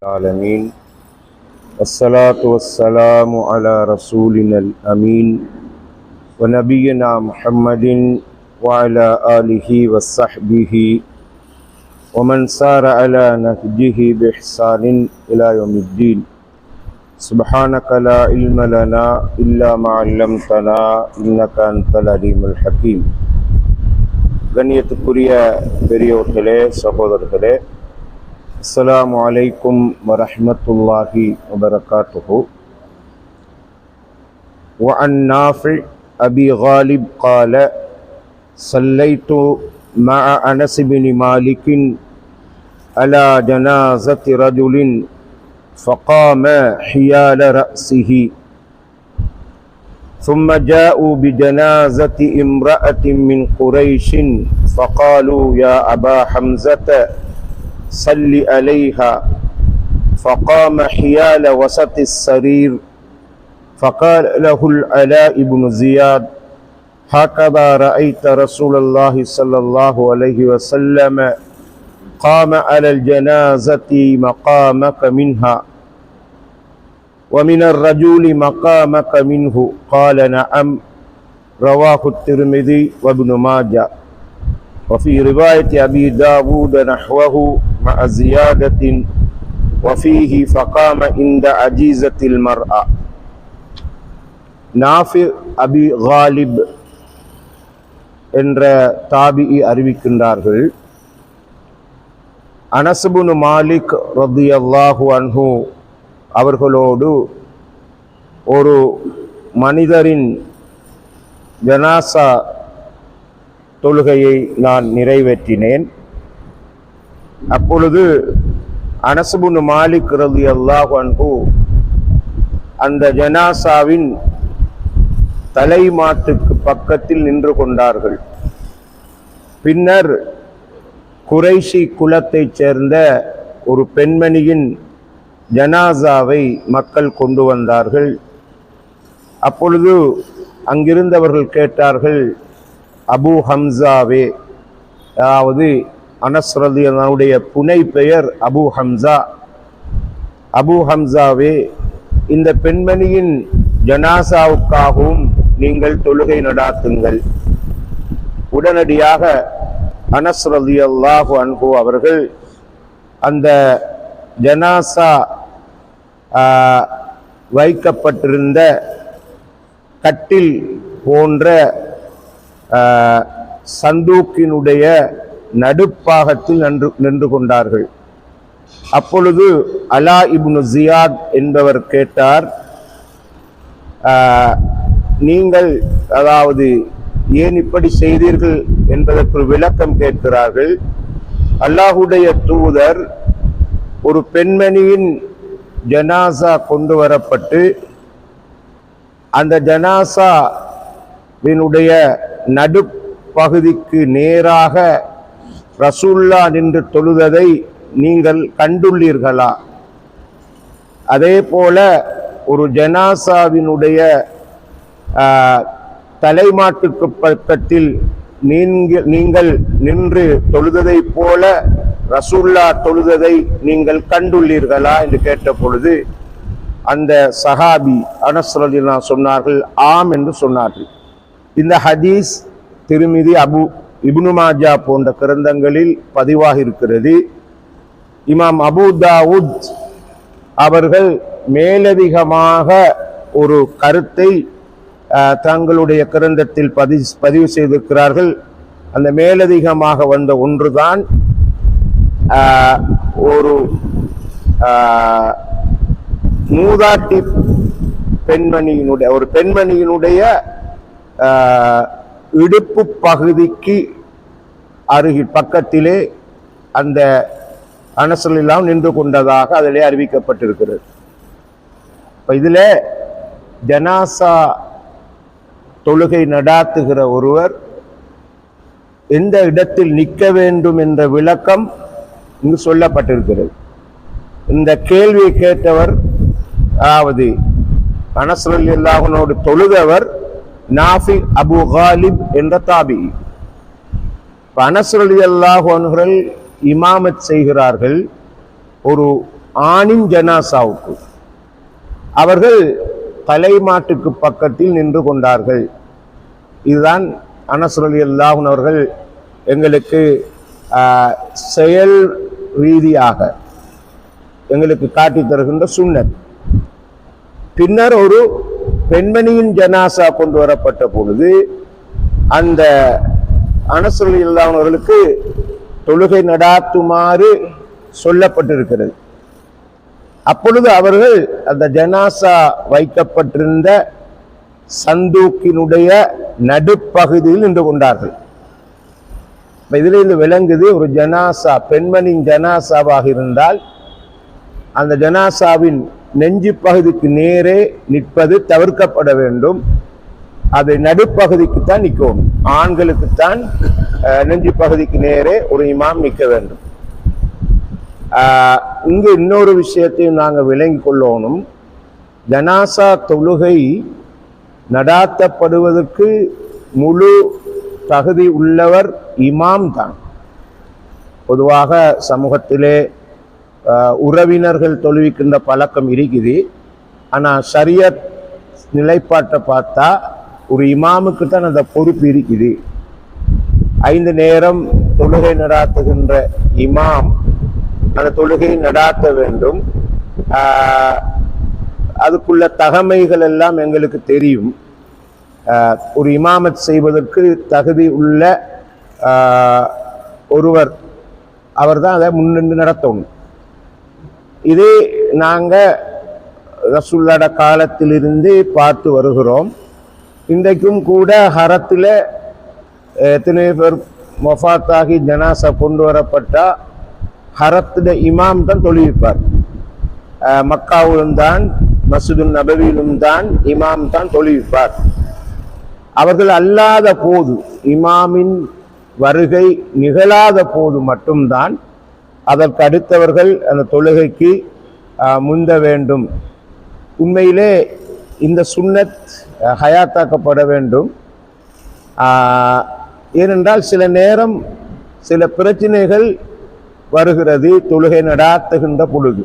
العالمين والصلاة والسلام على رسولنا الأمين ونبينا محمد وعلى آله وصحبه ومن سار على نهجه بإحسان إلى يوم الدين سبحانك لا علم لنا إلا ما علمتنا إنك أنت العليم الحكيم கண்ணியத்துக்குரிய பெரியோர்களே சகோதரர்களே السلام عليكم ورحمة الله وبركاته. وعن نافع أبي غالب قال صليت مع أنس بن مالك على جنازة رجل فقام حيال رأسه. ثم جاءوا بجنازة امرأة من قريش فقالوا يا أبا حمزة صل عليها. فقام حيال وسط السرير. فقال له العلاء بن زياد هكذا رأيت رسول الله صلى الله عليه وسلم قام على الجنازة مقامك منها. ومن الرجل مقامك منه. قال نعم رواه الترمذي وابن ماجه. وفي رواية أبي داود نحوه مع زيادة وفيه فقام عند عجيزة المرأة நாஃபி அபி காலிப் என்ற தாபிஇ அறிவிக்கின்றார்கள் அனசுபுனு மாலிக் ரதியல்லாஹு அன்ஹு அவர்களோடு ஒரு மனிதரின் ஜனாசா தொழுகையை நான் நிறைவேற்றினேன் அப்பொழுது அனசுபுனு மாலிக் ரதி அல்லாஹு அன்பு அந்த ஜனாசாவின் தலைமாட்டுக்கு பக்கத்தில் நின்று கொண்டார்கள். பின்னர் குறைஷி குலத்தைச் சேர்ந்த ஒரு பெண்மணியின் ஜனாசாவை மக்கள் கொண்டு வந்தார்கள். அப்பொழுது அங்கிருந்தவர்கள் கேட்டார்கள் அபு ஹம்சாவே அதாவது அனஸ்ரதியனுடைய புனை பெயர் அபு ஹம்சா. அபு ஹம்சாவே இந்த பெண்மணியின் ஜனாசாவுக்காகவும் நீங்கள் தொழுகை நடாத்துங்கள். உடனடியாக அனஸ்ரதி அல்லாஹு அன்பு அவர்கள் அந்த ஜனாசா வைக்கப்பட்டிருந்த கட்டில் போன்ற சந்தூக்கினுடைய நடுப்பாகத்தில் நின்று நின்று கொண்டார்கள். அப்பொழுது அலா இப்னு ஜியாத் என்பவர் கேட்டார் நீங்கள் அதாவது ஏன் இப்படி செய்தீர்கள் என்பதற்கு ஒரு விளக்கம் கேட்கிறார்கள். அல்லாஹுடைய தூதர் ஒரு பெண்மணியின் ஜனாசா கொண்டு வரப்பட்டு அந்த ஜனாசாவினுடைய நடுப்பகுதிக்கு நேராக ரசூல்லா நின்று தொழுததை நீங்கள் கண்டுள்ளீர்களா? அதே போல ஒரு ஜனாசாவினுடைய தலைமாட்டுக்கு பக்கத்தில் நீங்கள் நீங்கள் நின்று தொழுததை போல ரசூல்லா தொழுததை நீங்கள் கண்டுள்ளீர்களா? என்று கேட்ட பொழுது அந்த சஹாபி அனஸ்ரதினா சொன்னார்கள் ஆம் என்று சொன்னார்கள். இந்த ஹதீஸ் திருமிதி அபு இப்னு மாஜா போன்ற கிரந்தங்களில் பதிவாக இருக்கிறது இமாம் அபு தாவுத் அவர்கள் மேலதிகமாக ஒரு கருத்தை தங்களுடைய கிரந்தத்தில் பதி பதிவு செய்திருக்கிறார்கள். அந்த மேலதிகமாக வந்த ஒன்றுதான் ஒரு மூதாட்டி பெண்மணியினுடைய ஒரு பெண்மணியினுடைய இடுப்பு பகுதிக்கு அருகில் பக்கத்திலே அந்த அனசலெல்லாம் நின்று கொண்டதாக அதிலே அறிவிக்கப்பட்டிருக்கிறது. இப்போ இதில் ஜனாசா தொழுகை நடாத்துகிற ஒருவர் எந்த இடத்தில் நிற்க வேண்டும் என்ற விளக்கம் இங்கு சொல்லப்பட்டிருக்கிறது. இந்த கேள்வியை கேட்டவர் அதாவது அனசரல் இல்லாஹனோடு தொழுதவர் நாஃபி அபு காலிப் என்ற தாபி. அனசரலி அல்லாஹோன்கள் இமாமத் செய்கிறார்கள் ஒரு ஆணின் ஜனாசாவுக்கு. அவர்கள் தலைமாட்டுக்கு பக்கத்தில் நின்று கொண்டார்கள். இதுதான் அனசுரலி அல்லாஹன் அவர்கள் எங்களுக்கு செயல் ரீதியாக எங்களுக்கு காட்டித் தருகின்ற சுன்னத் பின்னர் ஒரு பெண்மணியின் ஜனாசா கொண்டு வரப்பட்ட பொழுது அந்த அனசுரலி இல்லாதவர்களுக்கு தொழுகை நடாத்துமாறு சொல்லப்பட்டிருக்கிறது. அப்பொழுது அவர்கள் அந்த ஜனாசா வைக்கப்பட்டிருந்த சந்தூக்கினுடைய நடுப்பகுதியில் நின்று கொண்டார்கள். இதில் இருந்து விளங்குது ஒரு ஜனாசா பெண்மணியின் ஜனாசாவாக இருந்தால் அந்த ஜனாசாவின் நெஞ்சு பகுதிக்கு நேரே நிற்பது தவிர்க்கப்பட வேண்டும். அது நடுப்பகுதிக்கு தான் நிற்கும். ஆண்களுக்குத்தான் நெஞ்சு பகுதிக்கு நேரே ஒரு இமாம் நிற்க வேண்டும். இங்கு இன்னொரு விஷயத்தையும் நாங்கள் விளங்கி கொள்ளணும். ஜனாசா தொழுகை நடாத்தப்படுவதற்கு முழு தகுதி உள்ளவர் இமாம் தான். பொதுவாக சமூகத்திலே உறவினர்கள் தொழுவிக்கின்ற பழக்கம் இருக்குது. ஆனால் சரிய நிலைப்பாட்டை பார்த்தா ஒரு இமாமுக்கு தான் அந்த பொறுப்பு இருக்குது. ஐந்து நேரம் தொழுகை நடாத்துகின்ற இமாம் அந்த தொழுகை நடாத்த வேண்டும். அதுக்குள்ள தகமைகள் எல்லாம் எங்களுக்கு தெரியும். ஒரு இமாமத் செய்வதற்கு தகுதி உள்ள ஒருவர் ஒருவர் அவர்தான் அதை முன்னின்று நடத்தணும். இதே நாங்கள் ரசுல்லாட காலத்திலிருந்து பார்த்து வருகிறோம். இன்றைக்கும் கூட ஹரத்தில் எத்தனை பேர் மொஃபாத்தாகி ஜனாசா கொண்டு வரப்பட்டால் ஹரத்தில் இமாம் தான் தொழுவிப்பார். மக்காவிலும் தான் மசூது நபவியிலும் தான் இமாம் தான் தொழுவிப்பார். அவர்கள் அல்லாத போது இமாமின் வருகை நிகழாத போது மட்டும்தான் அதற்கு அடுத்தவர்கள் அந்த தொழுகைக்கு முந்த வேண்டும். உண்மையிலே இந்த சுண்ணத் ஹயாத்தாக்கப்பட வேண்டும். ஏனென்றால் சில நேரம் சில பிரச்சனைகள் வருகிறது தொழுகை நடாத்துகின்ற பொழுது.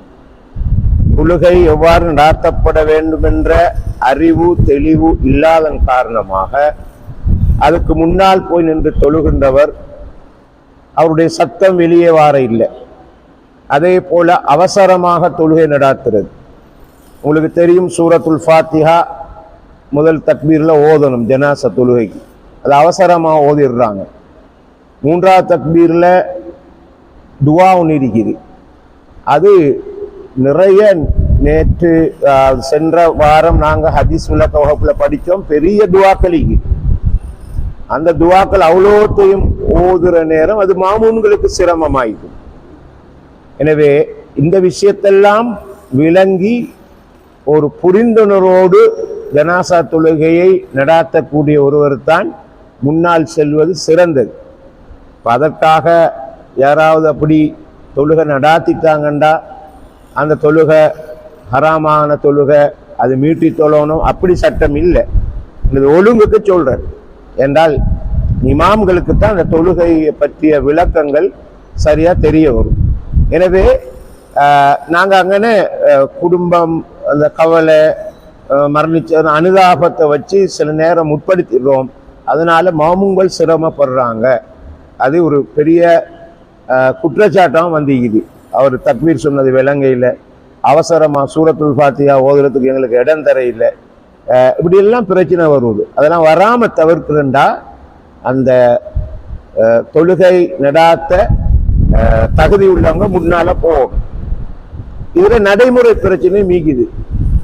தொழுகை எவ்வாறு நடாத்தப்பட வேண்டும் என்ற அறிவு தெளிவு இல்லாதன் காரணமாக அதுக்கு முன்னால் போய் நின்று தொழுகின்றவர் அவருடைய சத்தம் வெளியே வார இல்லை. அதே போல அவசரமாக தொழுகை நடாத்துறது. உங்களுக்கு தெரியும் சூரத்துல் ஃபாத்திஹா முதல் தக்பீரில் ஓதணும் ஜனாச தொழுகைக்கு. அது அவசரமாக ஓதிடுறாங்க. மூன்றாவது தக்பீரில் துவா ஒன்று இருக்குது. அது நிறைய நேற்று சென்ற வாரம் நாங்கள் ஹதீஸ் விளக்க வகுப்பில் படித்தோம். பெரிய துவாக்களிக்கு அந்த துவாக்கள் அவ்வளோத்தையும் ஓதுற நேரம் அது மாமூன்களுக்கு சிரமமாயிடும். எனவே இந்த விஷயத்தெல்லாம் விளங்கி ஒரு புரிந்துணர்வோடு ஜனாசா தொழுகையை நடாத்தக்கூடிய ஒருவர் தான் முன்னால் செல்வது சிறந்தது. அதற்காக யாராவது அப்படி தொழுகை நடாத்திட்டாங்கண்டா அந்த தொழுகை ஹராமான தொழுகை அது மீட்டி தொழணும் அப்படி சட்டம் இல்லை. இது ஒழுங்குக்கு சொல்கிறேன் என்றால் இமாம்களுக்கு தான் அந்த தொழுகையை பற்றிய விளக்கங்கள் சரியாக தெரிய வரும். எனவே நாங்கள் அங்கே குடும்பம் அந்த கவலை மரணிச்ச அனுதாபத்தை வச்சு சில நேரம் உட்படுத்திடுறோம் அதனால் மாமுங்கள் சிரமப்படுறாங்க. அது ஒரு பெரிய குற்றச்சாட்டம் வந்திக்குது. அவர் தக்வீர் சொன்னது விலங்கையில் அவசரமாக சூரத்துல் ஃபாத்தியா ஓதுறதுக்கு எங்களுக்கு இடம் தர இல்லை இப்படி எல்லாம் பிரச்சனை வருவது அதெல்லாம் வராமல் தவிர்க்கிறண்டா அந்த தொழுகை நடாத்த தகுதி உள்ளவங்க முன்னால போகணும். இதுல நடைமுறை பிரச்சனை மீக்குது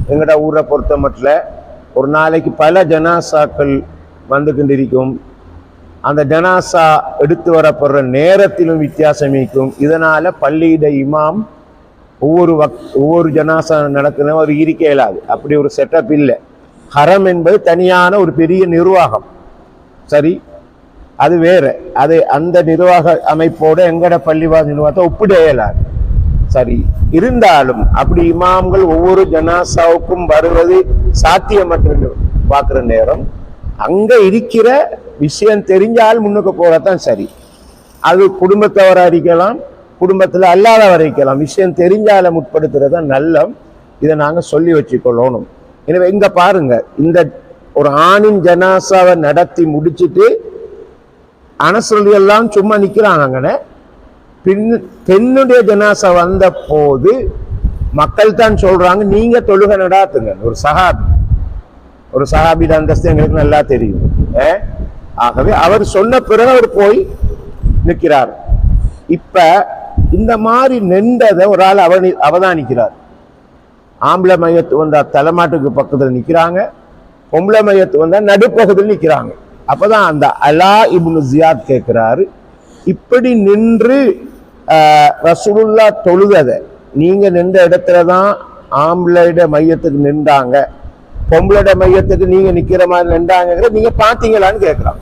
எங்கட ஊரை பொறுத்த மட்டும் ஒரு நாளைக்கு பல ஜனாசாக்கள் வந்து கொண்டிருக்கும். அந்த ஜனாசா எடுத்து வரப்படுற நேரத்திலும் வித்தியாசம் இருக்கும். இதனால பள்ளியிட இமாம் ஒவ்வொரு வக் ஒவ்வொரு ஜனாசா நடக்கணும் ஒரு இருக்க இயலாது. அப்படி ஒரு செட்டப் இல்லை. ஹரம் என்பது தனியான ஒரு பெரிய நிர்வாகம். சரி? அது வேற. அது அந்த நிர்வாக அமைப்போடு எங்கட பள்ளிவாச நிர்வாகத்தை ஒப்பிட சரி இருந்தாலும் அப்படி இமாம்கள் ஒவ்வொரு ஜனாசாவுக்கும் வருவது சாத்தியமற்ற பார்க்குற நேரம். அங்கே இருக்கிற விஷயம் தெரிஞ்சால் முன்னுக்கு போகிறதான் சரி. அது குடும்பத்தவராக இருக்கலாம் குடும்பத்தில் அல்லாதவரை இருக்கலாம் விஷயம் தெரிஞ்சால முற்படுத்துறது தான் நல்லம். இதை நாங்கள் சொல்லி வச்சுக்கொள்ளணும். எனவே இங்கே பாருங்கள் இந்த ஒரு ஆணின் ஜனாசாவை நடத்தி முடிச்சிட்டு அனசொல்லி எல்லாம் சும்மா நிற்கிறாங்க அங்கே பின் பெண்ணுடைய ஜனாசா வந்த போது மக்கள் தான் சொல்றாங்க நீங்க தொழுகை நடாத்துங்க. ஒரு சஹாபி. ஒரு சஹாபி அந்தஸ்து எங்களுக்கு நல்லா தெரியும். ஏ? ஆகவே அவர் சொன்ன பிறகு அவர் போய் நிற்கிறார். இப்ப இந்த மாதிரி நின்றதை ஒரு ஆள் அவனி அவதானிக்கிறார். ஆம்பளை மையத்து வந்தா தலைமாட்டுக்கு பக்கத்தில் நிற்கிறாங்க பொம்பளை மையத்து வந்தால் நடுப்பகுதியில் நிற்கிறாங்க அப்பதான் அந்த அலா இப்னு ஜியாத் கேட்கிறாரு இப்படி நின்று ரசூலுல்லா தொழுகதை. நீங்க நின்ற இடத்துல தான் ஆம்பளைட மையத்துக்கு நின்றாங்க. பொம்பளைட மையத்துக்கு நீங்க நிக்கிற மாதிரி நின்றாங்கிற நீங்க பாத்தீங்களான்னு கேட்கிறாங்க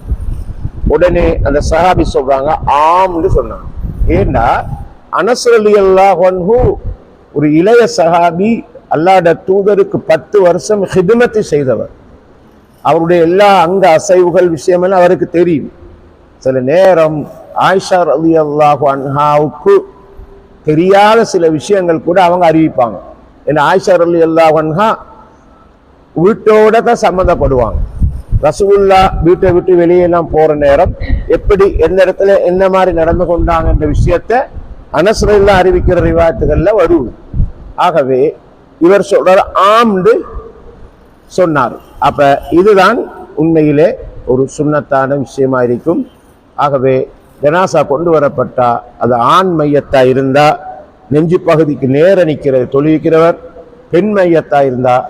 உடனே அந்த சஹாபி சொல்றாங்க ஆம்னு சொன்னாங்க. ஏன்னா அனசரலி அல்லாஹு ஒரு இளைய சஹாபி அல்லாட தூதருக்கு பத்து வருஷம் ஹிதுமத்தை செய்தவர். அவருடைய எல்லா அங்க அசைவுகள் விஷயமெல்லாம் அவருக்கு தெரியும். சில நேரம் ஆயிஷா அலி அல்லாஹு அன்ஹாவுக்கு தெரியாத சில விஷயங்கள் கூட அவங்க அறிவிப்பாங்க. ஏன்னா ஆயிஷா அலி அல்லாஹ் அன்ஹா வீட்டோட தான் சம்மந்தப்படுவாங்க. ரசகுல்லா வீட்டை விட்டு வெளியெல்லாம் போற நேரம் எப்படி எந்த இடத்துல என்ன மாதிரி நடந்து கொண்டாங்கன்ற விஷயத்த அனசுரெல்லாம் அறிவிக்கிற ரிவாயத்துகள்ல வருவது ஆகவே இவர் சொல்றார் ஆம்ண்டு சொன்னார். அப்போ இதுதான் உண்மையிலே ஒரு சுண்ணத்தான விஷயமா இருக்கும். ஆகவே ஜனாசா கொண்டு வரப்பட்டால் அது ஆண் மையத்தாக இருந்தால் நெஞ்சு பகுதிக்கு நேர நிற்கிறது தொழுவிக்கிறவர் பெண் மையத்தாக இருந்தால்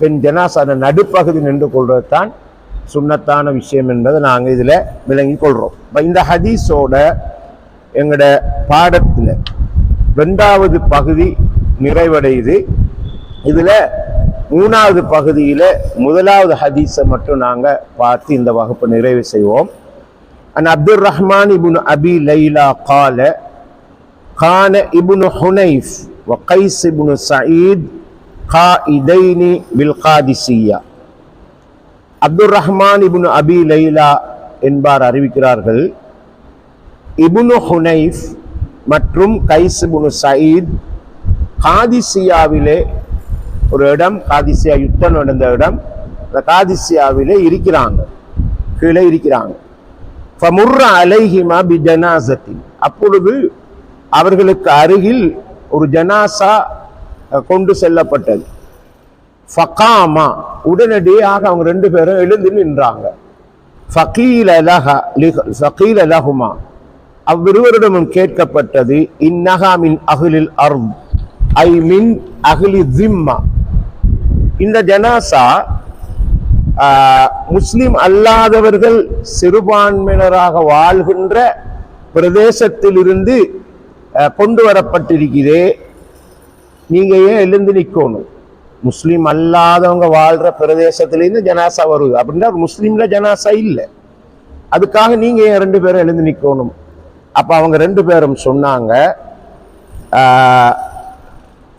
பெண் ஜனாசான நடுப்பகுதி நின்று கொள்வது தான் சுண்ணத்தான விஷயம் என்பதை நாங்கள் இதில் விளங்கி கொள்கிறோம் இப்போ இந்த ஹதீஸோட எங்களோட பாடத்தில் ரெண்டாவது பகுதி நிறைவடையுது. இதில் மூணாவது பகுதியில முதலாவது ஹதீஸை மட்டும் நாங்க பார்த்து இந்த வகுப்பை நிறைவு செய்வோம் an Abdul Rahman ibn Abi Laila கால கான இபுன் ஹுனைஃப் وقيس بن سعيد قائدين بالقادسية அப்துல் ரஹ்மான் இபுன் அபி லைலா என்பார் அறிவிக்கிறார்கள் இபுனு ஹுனைஃப் மற்றும் கைஸ் இபுனு சயீத் காதிசியாவிலே ஒரு இடம் காதிசியா யுத்தம் நடந்த இடம். அந்த காதிசியாவிலே இருக்கிறாங்க. கீழே இருக்கிறாங்க. ஃபமுர்ர அலைஹிமா பி ஜனாசத்தின் அப்பொழுது அவர்களுக்கு அருகில் ஒரு ஜனாசா கொண்டு செல்லப்பட்டது. ஃபகாமா உடனடியாக அவங்க ரெண்டு பேரும் எழுந்து நின்றாங்க. ஃபகீல லஹ லிஹ- லஹுமா. அவ்விருவரிடமும் கேட்கப்பட்டது இந்நகா மின் அகிலில் அருண் ஐ மின் அகிலி ஜிம்மா இந்த ஜனாசா முஸ்லிம் அல்லாதவர்கள் சிறுபான்மையினராக வாழ்கின்ற பிரதேசத்திலிருந்து கொண்டு வரப்பட்டிருக்கிறே. நீங்க ஏன் எழுந்து நிற்கணும் முஸ்லீம் அல்லாதவங்க வாழ்ற பிரதேசத்துலேருந்து ஜனாசா வருது. அப்படின்னா முஸ்லீம்ல ஜனாசா இல்லை. அதுக்காக நீங்க ஏன் ரெண்டு பேரும் எழுந்து நிற்கணும் அப்போ அவங்க ரெண்டு பேரும் சொன்னாங்க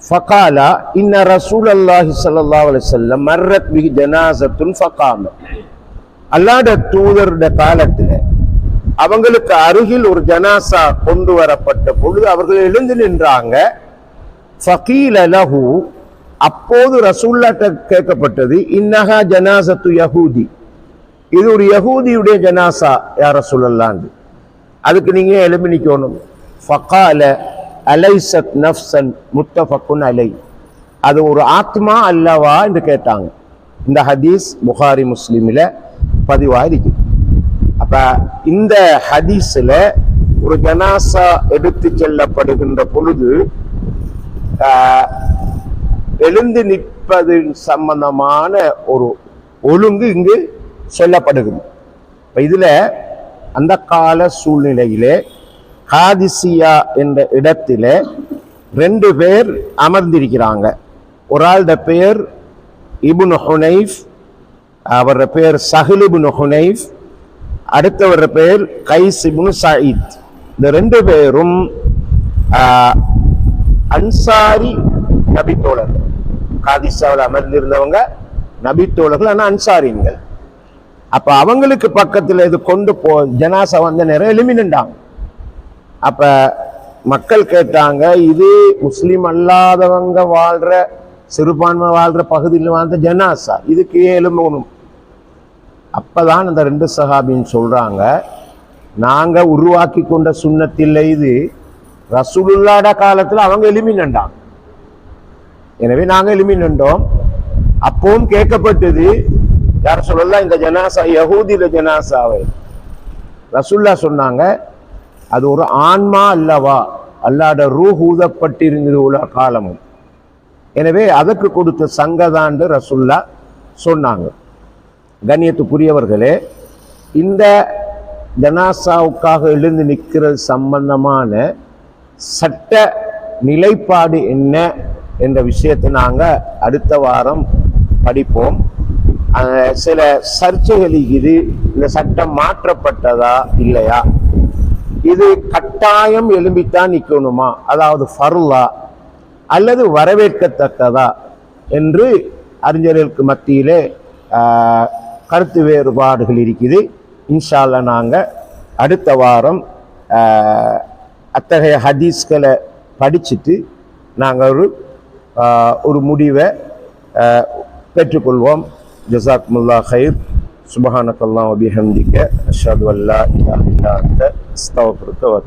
فقال ஃபகாலா இன்ன الله அல்லாஹி الله عليه وسلم மர்ரத் به ஜனாசத்துன் ஃபகாம அல்லாட தூதருடைய காலத்தில் அவங்களுக்கு அருகில் ஒரு ஜனாசா கொண்டு வரப்பட்ட பொழுது அவர்கள் எழுந்து நின்றாங்க ஃபகீல லஹு அப்போது ரசூல்லாட்ட கேட்கப்பட்டது இன்னஹா ஜனாசத்து யஹூதி இது ஒரு யஹூதியுடைய ஜனாசா யார் ரசூலல்லாண்டு அதுக்கு நீங்கள் எழுப்பி ஃபகால அலைசத் நஃப்சன் முத்தஃபக்குன் அலை. அது ஒரு ஆத்மா அல்லவா என்று கேட்டாங்க. இந்த ஹதீஸ் புகாரி முஸ்லீமில் பதிவாக இருக்குது அப்போ இந்த ஹதீஸில் ஒரு ஜனாசா எடுத்து செல்லப்படுகின்ற பொழுது எழுந்து நிற்பது சம்பந்தமான ஒரு ஒழுங்கு இங்கு சொல்லப்படுகிறது. இப்போ இதில் அந்த கால சூழ்நிலையிலே காதிசியா என்ற இடத்தில ரெண்டு பேர் அமர்ந்திருக்கிறாங்க. ஒரு ஆளுட பெயர் இபுன் ஹுனைஃப் அவரோட பெயர் சஹில் இபுன் ஹுனைஃப் அடுத்தவர பெயர் கைஸ் இபுன் சயீத். இந்த ரெண்டு பேரும் அன்சாரி நபித்தோழர் காதிசாவில் அமர்ந்திருந்தவங்க நபித்தோழர்கள் ஆனால் அன்சாரிங்கள் அப்போ அவங்களுக்கு பக்கத்தில் இது கொண்டு போ ஜனாசா வந்த நேரம் எலும்பி அப்போ மக்கள் கேட்டாங்க இது முஸ்லீம் அல்லாதவங்க வாழ்கிற சிறுபான்மை வாழ்கிற பகுதியில் வாழ்ந்த ஜனாசா. இதுக்கு எழும்பணும் அப்போ தான் அந்த ரெண்டு சஹாபின்னு சொல்கிறாங்க நாங்கள் உருவாக்கி கொண்ட சுண்ணத்தில் இது ரசூலுல்லாட காலத்தில் அவங்க எலிமினண்டாங்க எனவே நாங்கள் நாங்க எலிமினண்டோம் அப்பவும் கேட்கப்பட்டது யார் சொல்லலாம் இந்த ஜனாசா யகூதியில் ஜனாசாவை. ரசுல்லா சொன்னாங்க அது ஒரு ஆன்மா அல்லவா? அல்லாட ரூ ஊதப்பட்டிருந்தது உள்ள காலமும். எனவே அதற்கு கொடுத்த சங்கதாண்டு ரசுல்லா சொன்னாங்க. கண்ணியத்துக்குரியவர்களே இந்த ஜனாசாவுக்காக எழுந்து நிற்கிறது சம்பந்தமான சட்ட நிலைப்பாடு என்ன என்ற விஷயத்தை நாங்கள் அடுத்த வாரம் படிப்போம். சில சர்ச்சைகள் இது இந்த சட்டம் மாற்றப்பட்டதா இல்லையா? இது கட்டாயம் எழும்பித்தான் நிற்கணுமா அதாவது ஃபருலா அல்லது வரவேற்கத்தக்கதா? என்று அறிஞர்களுக்கு மத்தியிலே கருத்து வேறுபாடுகள் இருக்குது. இன்ஷால்ல நாங்கள் அடுத்த வாரம் அத்தகைய ஹதீஸ்களை படிச்சுட்டு நாங்கள் ஒரு ஒரு முடிவை பெற்றுக்கொள்வோம் பெற்றுக்கொள்வோம். ஜசாக்முல்லா ஹைர் சுபஹானக்கல்லாம் அபிஹம்திக்க அஷாது அல்லா இலாஹ இல்லா அன்த அஸ்தக்ஃபிருக்க வ